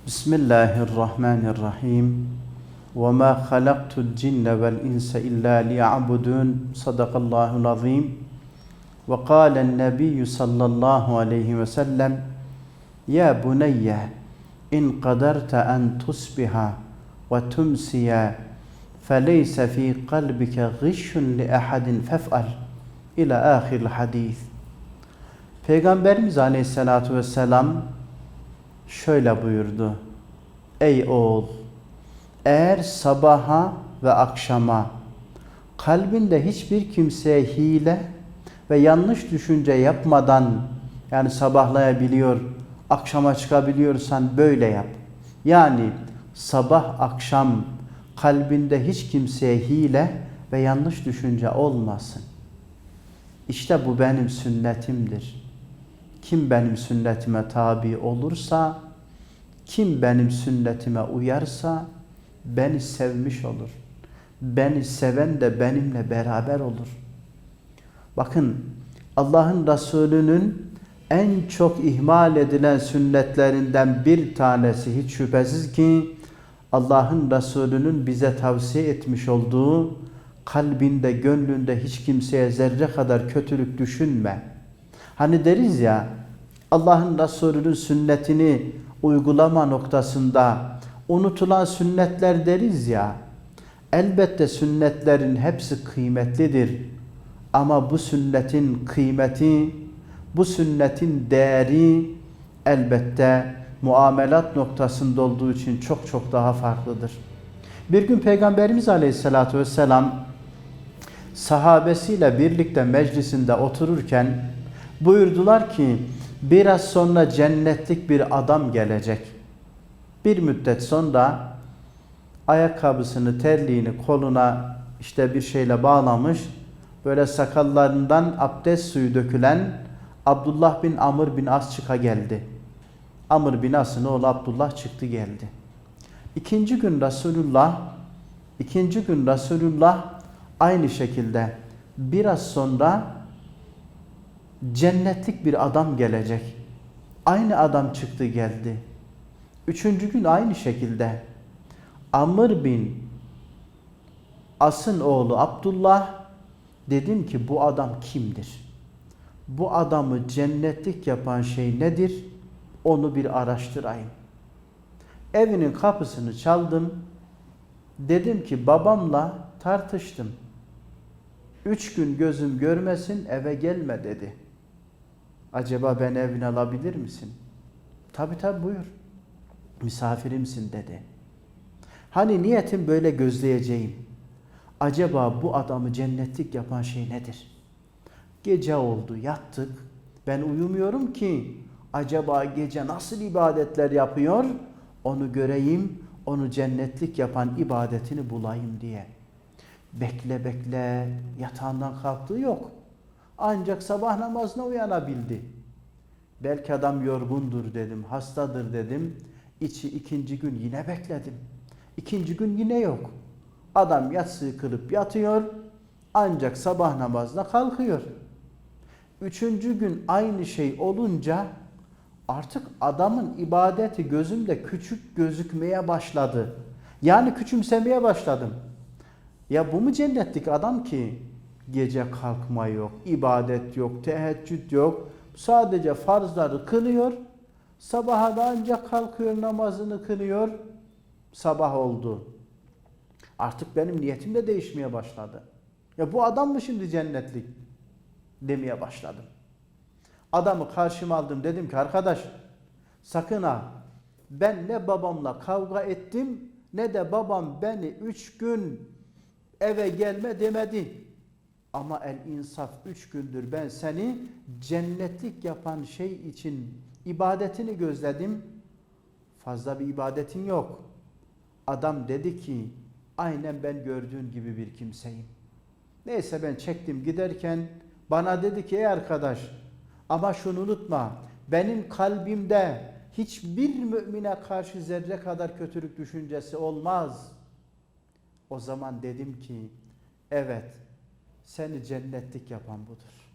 بسم الله الرحمن الرحيم. وما خلقت الجن والإنس إلا ليعبدون. صدق الله العظيم. وقال النبي صلى الله عليه وسلم يا بني إن قدرت أن تصبح وتمسي فليس في قلبك غش لأحد فافعل إلى آخر الحديث. Peygamberimiz Aleyhisselatü Vesselam şöyle buyurdu. Ey oğul! Eğer sabaha ve akşama kalbinde hiçbir kimseye hile ve yanlış düşünce yapmadan yani sabahlayabiliyor, akşama çıkabiliyorsan böyle yap. Yani sabah akşam kalbinde hiç kimseye hile ve yanlış düşünce olmasın. İşte bu benim sünnetimdir. Kim benim sünnetime tabi olursa, kim benim sünnetime uyarsa beni sevmiş olur. Beni seven de benimle beraber olur. Bakın Allah'ın Resulü'nün en çok ihmal edilen sünnetlerinden bir tanesi hiç şüphesiz ki Allah'ın Resulü'nün bize tavsiye etmiş olduğu kalbinde, gönlünde hiç kimseye zerre kadar kötülük düşünme. Hani deriz ya Allah'ın Resulü'nün sünnetini uygulama noktasında unutulan sünnetler deriz ya. Elbette sünnetlerin hepsi kıymetlidir. Ama bu sünnetin kıymeti, bu sünnetin değeri elbette muamelat noktasında olduğu için çok çok daha farklıdır. Bir gün Peygamberimiz Aleyhisselatü Vesselam sahabesiyle birlikte meclisinde otururken buyurdular ki biraz sonra cennetlik bir adam gelecek. Bir müddet sonra ayakkabısını, terliğini koluna işte bir şeyle bağlamış, böyle sakallarından abdest suyu dökülen Abdullah bin Amr bin As çıka geldi. Amr bin As'ın oğlu Abdullah çıktı geldi. İkinci gün Resulullah, ikinci gün Resulullah aynı şekilde biraz sonra cennetlik bir adam gelecek. Aynı adam çıktı geldi. Üçüncü gün aynı şekilde Amr bin As'ın oğlu Abdullah dedim ki bu adam kimdir? Bu adamı cennetlik yapan şey nedir? Onu bir araştırayım. Evinin kapısını çaldım. Dedim ki babamla tartıştım. Üç gün gözüm görmesin eve gelme dedi. Acaba ben evine alabilir misin? Tabi tabi buyur. Misafirimsin dedi. Hani niyetim böyle gözleyeceğim. Acaba bu adamı cennetlik yapan şey nedir? Gece oldu yattık. Ben uyumuyorum ki acaba gece nasıl ibadetler yapıyor? Onu göreyim, onu cennetlik yapan ibadetini bulayım diye. Bekle bekle yatağından kalktığı yok. Ancak sabah namazına uyanabildi. Belki adam yorgundur dedim, hastadır dedim. İçi ikinci gün yine bekledim. İkinci gün yine yok. Adam yatsıyı kırıp yatıyor ancak sabah namazına kalkıyor. Üçüncü gün aynı şey olunca artık adamın ibadeti gözümde küçük gözükmeye başladı. Yani küçümsemeye başladım. Ya bu mu cennetlik adam ki gece kalkma yok, ibadet yok, teheccüd yok. Sadece farzları kılıyor. Sabaha da ancak kalkıyor namazını kılıyor. Sabah oldu. Artık benim niyetim de değişmeye başladı. Ya bu adam mı şimdi cennetlik? Demeye başladım. Adamı karşıma aldım dedim ki arkadaş sakın ha ben ne babamla kavga ettim ne de babam beni üç gün eve gelme demedi. Ama el insaf üç gündür ben seni cennetlik yapan şey için ibadetini gözledim. Fazla bir ibadetin yok. Adam dedi ki aynen ben gördüğün gibi bir kimseyim. Neyse ben çektim giderken bana dedi ki ey arkadaş ama şunu unutma benim kalbimde hiçbir mümine karşı zerre kadar kötülük düşüncesi olmaz. O zaman dedim ki evet seni cennetlik yapan budur.